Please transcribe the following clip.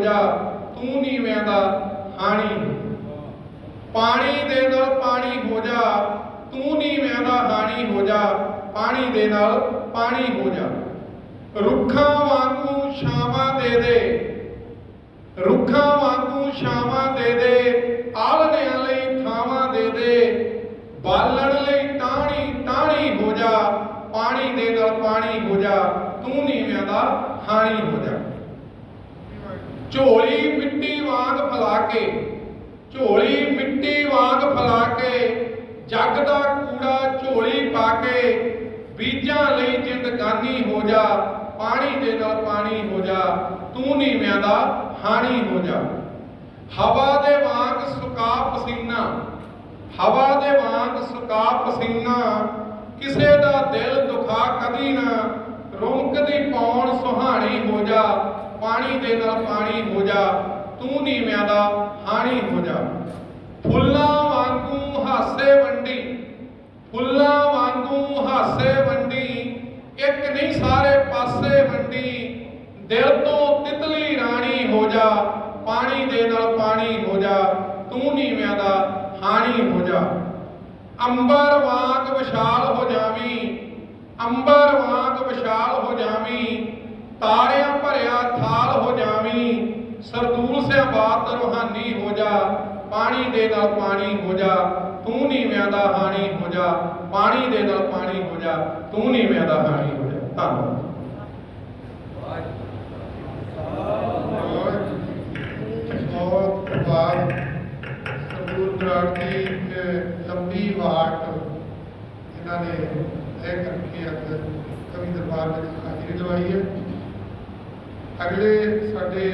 ਜਾ, ਤੂੰ ਨੀਵਿਆਂ ਦਾ ਹਾਣੀ। ਪਾਣੀ ਦੇ ਨਾਲ ਪਾਣੀ ਹੋ ਜਾ, ਤੂੰ ਨੀਵਿਆਂ ਦਾ ਹਾਣੀ ਹੋ ਜਾ, ਪਾਣੀ ਦੇ ਨਾਲ ਪਾਣੀ ਹੋ ਜਾ। ਰੁੱਖਾਂ ਵਾਂਗੂ ਛਾਵਾਂ ਦੇ ਦੇ, ਰੁੱਖਾਂ ਵਾਂਗੂ ਛਾਵਾਂ ਦੇ ਦੇ ਆਲਣਿਆਂ ਲਈ ਥਾਵਾਂ ਦੇ ਦੇ। ਬਾਲਣ ਲਈ ਟਾਣੀ ਟਾਣੀ ਹੋ ਜਾ, ਪਾਣੀ ਦੇ ਨਾਲ ਪਾਣੀ ਹੋ ਜਾ, ਤੂੰ ਨੀਵਿਆਂ ਦਾ ਹਾਣੀ ਹੋ ਜਾ। ਝੋਲੀ ਮਿੱਟੀ ਵਾਂਗ ਫਲਾ ਕੇ, ਝੋਲੀ ਮਿੱਟੀ ਵਾਂਗ ਫਲਾ ਕੇ, ਜੱਗ ਦਾ ਕੂੜਾ ਝੋਲੀ ਪਾ ਕੇ, ਬੀਜਾਂ ਲਈ ਜ਼ਿੰਦਗਾਨੀ ਹੋ ਜਾ, ਪਾਣੀ ਦੇ ਨਾਲ ਪਾਣੀ ਹੋ ਜਾ, ਤੂੰ ਨੀਵਿਆਂ ਦਾ ਹਾਣੀ ਹੋ ਜਾ। ਹਵਾ ਦੇ ਵਾਂਗ ਸੁਕਾ ਪਸੀਨਾ, ਹਵਾ ਦੇ ਵਾਂਗ ਸੁਕਾ ਪਸੀਨਾ, ਕਿਸੇ ਦਾ ਦਿਲ ਦੁਖਾ ਕਦੀ ਨਾ ਰੁਮਕਦੀ ਪੌਣ ਸੁਹਾਣੀ ਹੋ ਜਾ ਪਾਣੀ ਦੇ ਨਾਲ ਪਾਣੀ ਹੋ ਜਾ, ਤੂੰ ਨੀਵਿਆਂ ਦਾ ਹਾਣੀ ਹੋ ਜਾ। ਫੁੱਲਾਂ ਵਾਂਗੂ ਹਾਸੇ ਵੰਡੀ, ਫੁੱਲਾਂ ਵਾਂਗੂ ਹਾਸੇ ਵੰਡੀ, ਇੱਕ ਨਹੀਂ ਸਾਰੇ ਪਾਸੇ ਵੰਡੀ। ਦਿਲ ਤੋਂ ਤਿਤਲੀ ਰਾਣੀ ਹੋ ਜਾ, ਪਾਣੀ ਦੇ ਨਾਲ ਪਾਣੀ ਹੋ ਜਾ, ਤੂੰ ਨੀਵਿਆਂ ਦਾ ਹਾਣੀ ਹੋ ਜਾ। ਅੰਬਰ ਵਾਂਗ ਵਿਸ਼ਾਲ ਹੋ ਜਾਵੀਂ, ਅੰਬਰ ਵਾਂਗ ਵਿਸ਼ਾਲ ਹੋ ਜਾਵੀਂ, ਤਾਰੇ ਬਾਤ ਰੋਹਾਨੀ ਹੋ ਜਾ ਪਾਣੀ ਦੇ ਨਾਲ ਪਾਣੀ ਹੋ ਜਾ ਤੂੰ ਨੀਵਿਆਂ ਦਾ ਹਾਣੀ ਹੋ ਜਾ ਪਾਣੀ ਦੇ ਨਾਲ ਪਾਣੀ ਹੋ ਜਾ ਤੂੰ ਨੀਵਿਆਂ ਦਾ ਹਾਣੀ ਹੋ ਜਾ ਧੰਨਵਾਦ ਬਹੁਤ ਬਾਤ ਸਰਦੂਲ ਦੀ ਲੰਬੀ ਵਾਟ ਇਹਨਾਂ ਨੇ ਇਹ ਕਰਕੇ ਅੱਜ ਕਵੀ ਦਰਬਾਰ ਵਿੱਚ ਹਾਜ਼ਰੀ ਲਵਾਈ ਹੈ ਅਗਲੇ ਸਾਡੇ